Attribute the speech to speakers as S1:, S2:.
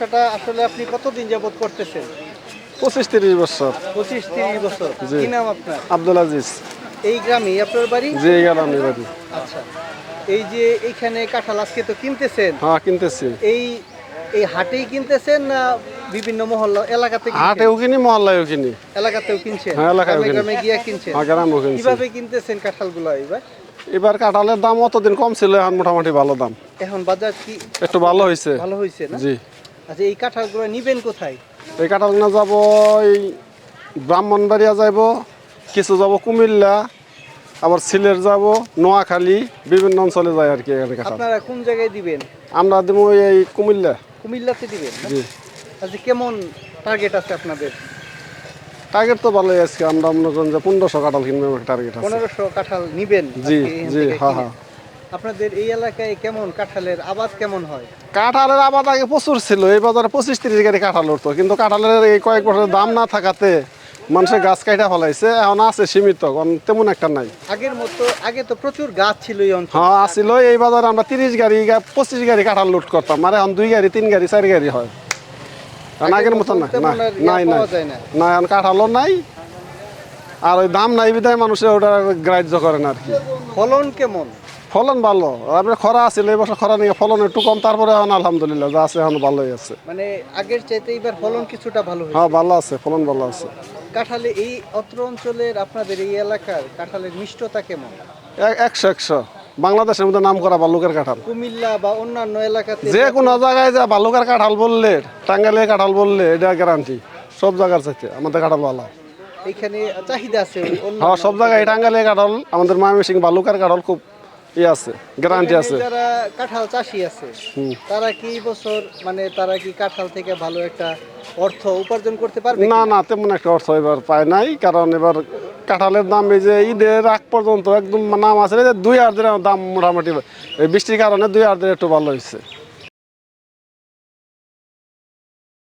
S1: ব্যবসাটা আসলে আপনি কতদিন যাবত করতেছেন?
S2: পঁচিশ তিরিশ বছর।
S1: পঁচিশ তিরিশ বছর। কি নাম আপনার?
S2: আব্দুল আজিজ।
S1: এই গ্রামেই আপনার বাড়ি?
S2: জি গেলাম বাড়ি।
S1: আচ্ছা। এই যে এইখানে কাঁঠাল আজকে তো কিনতেছেন?
S2: হ্যাঁ কিনতেছি।
S1: এই এই হাটেই কিনতেছেন না বিভিন্ন মহল্লা এলাকাতে?
S2: হাটেও কিনি মহল্লায়ও কিনি।
S1: এলাকাতেও কিনছেন?
S2: হ্যাঁ, এলাকায়ও
S1: গ্রামে
S2: কিনি।
S1: গ্রামে গিয়া কিনছেন?
S2: হ্যাঁ গ্রামও কিনছি।
S1: কীভাবে কিনতেছেন কাঁঠালগুলো এবার?
S2: এবার কাঁঠালের দাম অতদিন কম ছিল এখন মোটামুটি ভালো দাম।
S1: এখন বাজার কি
S2: একটু ভালো হয়েছে
S1: ভালো হয়েছে না?
S2: জি।
S1: আচ্ছা এই কাঁঠালগুলো নিবেন কোথায়?
S2: এই কাঁঠাল না যাব এই ব্রাহ্মণবাড়িয়া যাব কিছু যাব কুমিল্লা আবার সিলেট যাব নোয়াখালী বিভিন্ন অঞ্চলে যায় আর কি
S1: আপনারা কোন জায়গায় দিবেন?
S2: আমরা দেবো এই কুমিল্লা।
S1: কুমিল্লাতে দিবেন?
S2: জি।
S1: আচ্ছা কেমন টার্গেট আছে আপনাদের?
S2: টার্গেট তো ভালোই আজকে আমরা মনে করেন যে পনেরোশো কাঁঠাল কিনবো টার্গেট আছে।
S1: পনেরোশো কাঁঠাল নিবেন
S2: জি জি হ্যাঁ হ্যাঁ
S1: আপনাদের এই এলাকায় কেমন কাঁঠালের আবাদ কেমন হয়?
S2: কাঁঠালের আবাদ আগে প্রচুর ছিল এই বাজারে পঁচিশ তিরিশ গাড়ি কাঁঠাল উঠতো কিন্তু কাঁঠালের এই কয়েক বছরের দাম না থাকাতে মানুষের গাছ কাটা ফেলাইছে এখন আছে সীমিত তেমন একটা নাই।
S1: আগের মতো আগে তো প্রচুর গাছ ছিল এই অঞ্চলে।
S2: হ্যাঁ আসিল এই বাজারে আমরা তিরিশ গাড়ি পঁচিশ গাড়ি কাঁঠাল লুট করতাম আর এখন দুই গাড়ি তিন গাড়ি চার গাড়ি হয়। কারণ আগের মতো না নাই নাই।
S1: না।
S2: না এখন কাঁঠালও নাই আর ওই দাম নাই বিধায় মানুষের ওটা গ্রাহ্য করে না আর কি।
S1: ফলন কেমন?
S2: ফলন ভালো। আপনি খরা আছিল এই বছর খরা নিয়ে ফলন একটু কম তারপরে এখন আলহামদুলিল্লাহ যা আছে এখন ভালোই আছে।
S1: মানে আগের চাইতে এবার ফলন কিছুটা ভালো হয়েছে।
S2: হ্যাঁ ভালো আছে ফলন ভালো আছে।
S1: কাঁঠালে এই অত্র অঞ্চলের আপনাদের এই এলাকার কাঁঠালের মিষ্টতা কেমন?
S2: এক- একশো একশো। বাংলাদেশের মধ্যে নাম করা বালুকের কাঁঠাল।
S1: কুমিল্লা বা অন্যান্য এলাকাতে
S2: যে কোনো জায়গায় যা বালুকের কাঁঠাল বললে টাঙ্গাইলের কাঁঠাল বললে এটা গ্যারান্টি সব জায়গার চাইতে আমাদের কাঁঠাল ভালো।
S1: এখানে চাহিদা আছে
S2: হ্যাঁ সব জায়গায় টাঙ্গাইলের কাঁঠাল আমাদের ময়মনসিং বালুকার কাঁঠাল খুব ই আছে গ্যারান্টি আছে।
S1: যারা কাঁঠাল চাষি আছে তারা কি বছর মানে তারা কি কাঁঠাল থেকে ভালো একটা অর্থ উপার্জন করতে পারবে
S2: না না তেমন একটা অর্থ এবার পায় নাই কারণ এবার কাঁঠালের দাম এই যে ঈদের আগ পর্যন্ত একদম নাম আছে দুই হাজার দাম মোটামুটি বৃষ্টির কারণে দুই হাজার একটু ভালো হয়েছে।